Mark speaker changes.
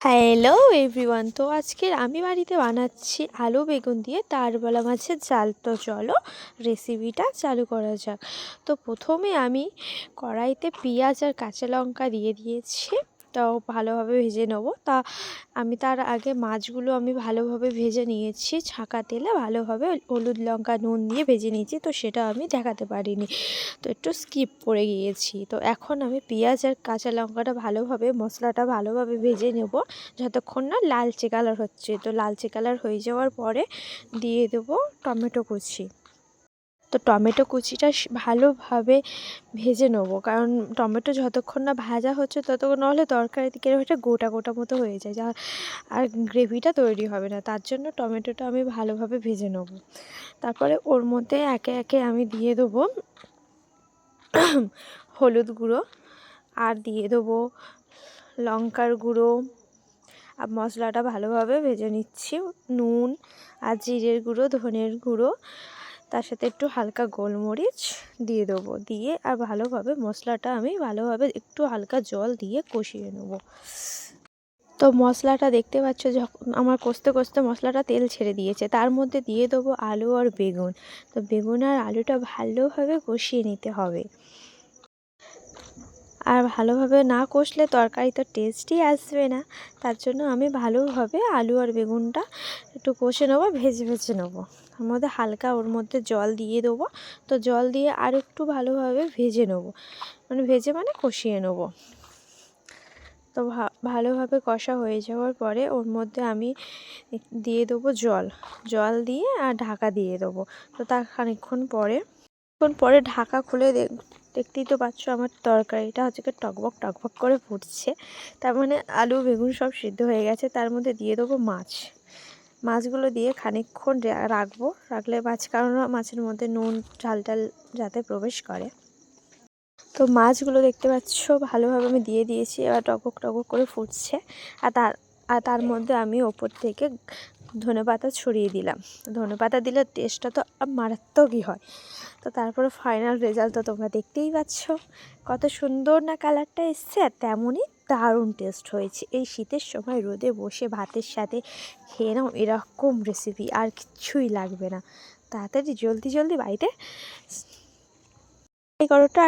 Speaker 1: Hello everyone, তো আজকের আমি বাড়িতে বানাচ্ছি আলু বেগুন দিয়ে তার বলা মাছের জাল তো চলো রেসিপিটা চালু করা যাক। তো প্রথমে আমি কড়াইতে পেঁয়াজ আর কাঁচা লঙ্কা দিয়ে দিয়েছি। তাও ভালোভাবে ভেজে নেব। তা আমি তার আগে মাছগুলো আমি ভালোভাবে ভেজে নিয়েছি। ছাঁকা তেলে ভালোভাবে হলুদ লঙ্কা, নুন দিয়ে ভেজে নিয়েছি। তো সেটা আমি দেখাতে পারিনি। তো একটু স্কিপ করে গিয়েছি। তো এখন আমি পেঁয়াজ আর কাঁচা লঙ্কাটা ভালোভাবে, মশলাটা ভালোভাবে ভেজে নেব। যতক্ষণ না লালচে কালার হচ্ছে। তো লালচে কালার হয়ে যাওয়ার পরে দিয়ে দেবো টমেটো কুচি। তো টমেটো কুচিটা ভালোভাবে ভেজে নেব। কারণ টমেটো যতক্ষণ না ভাজা হচ্ছে ততক্ষণ নাহলে তরকারি থেকে একটা গোটা গোটা মতো হয়ে যায়, যা আর গ্রেভিটা তৈরি হবে না। তার জন্য টমেটোটা আমি ভালোভাবে ভেজে নেব। তারপরে ওর মধ্যে একে একে আমি দিয়ে দেবো হলুদ গুঁড়ো আর দিয়ে দেবো লঙ্কার গুঁড়ো। আর মশলাটা ভালোভাবে ভেজে নিচ্ছি। নুন আর জিরের গুঁড়ো, ধনের গুঁড়ো তার সাথে একটু হালকা গোলমরিচ দিয়ে দেবো। দিয়ে আর ভালোভাবে মশলাটা আমি ভালোভাবে একটু হালকা জল দিয়ে কষিয়ে নেব। তো মশলাটা দেখতে পাচ্ছ যখন আমার কষতে কষতে মশলাটা তেল ছেড়ে দিয়েছে, তার মধ্যে দিয়ে দেবো আলু আর বেগুন। তো বেগুন আর আলুটা ভালোভাবে কষিয়ে নিতে হবে। আর ভালোভাবে না কষলে তরকারি তো টেস্টই আসবে না। তার জন্য আমি ভালোভাবে আলু আর বেগুনটা একটু কষে নেব, ভেজে ভেজে নেব। তার মধ্যে হালকা ওর মধ্যে জল দিয়ে দেবো। তো জল দিয়ে আর একটু ভালোভাবে ভেজে নেব। মানে ভেজে মানে কষিয়ে নেব। তো ভালোভাবে কষা হয়ে যাওয়ার পরে ওর মধ্যে আমি দিয়ে দেবো জল। জল দিয়ে আর ঢাকা দিয়ে দেবো। তো তার খানিকক্ষণ পরে কিছুক্ষণ পরে ঢাকা খুলে দেখতেই তো পাচ্ছ আমার তরকারিটা হচ্ছে টকবক টকবক করে ফুটছে। তার মানে আলু, বেগুন সব সিদ্ধ হয়ে গেছে। তার মধ্যে দিয়ে দেবো মাছ। মাছগুলো দিয়ে খানিকক্ষণ রাখব। রাখলে মাছ কারণ মাছের মধ্যে নুন, ঝাল টাল যাতে প্রবেশ করে। তো মাছগুলো দেখতে পাচ্ছ, ভালোভাবে আমি দিয়ে দিয়েছি। এবার টকবক টকবক করে ফুটছে। আর তার আর তার মধ্যে আমি ওপর থেকে ধনে পাতা ছড়িয়ে দিলাম। ধনে পাতা দিলে টেস্টটা তো মারাত্মকই হয়। তো তারপরে ফাইনাল রেজাল্ট তো তোমরা দেখতেই পাচ্ছ। কত সুন্দর না কালারটা এসছে আর তেমনই দারুণ টেস্ট হয়েছে। এই শীতের সময় রোদে বসে ভাতের সাথে খেয়ে নাও, এরকম রেসিপি আর কিচ্ছুই লাগবে না। তাড়াতাড়ি জলদি জলদি বাড়িতে। এই করোটা আর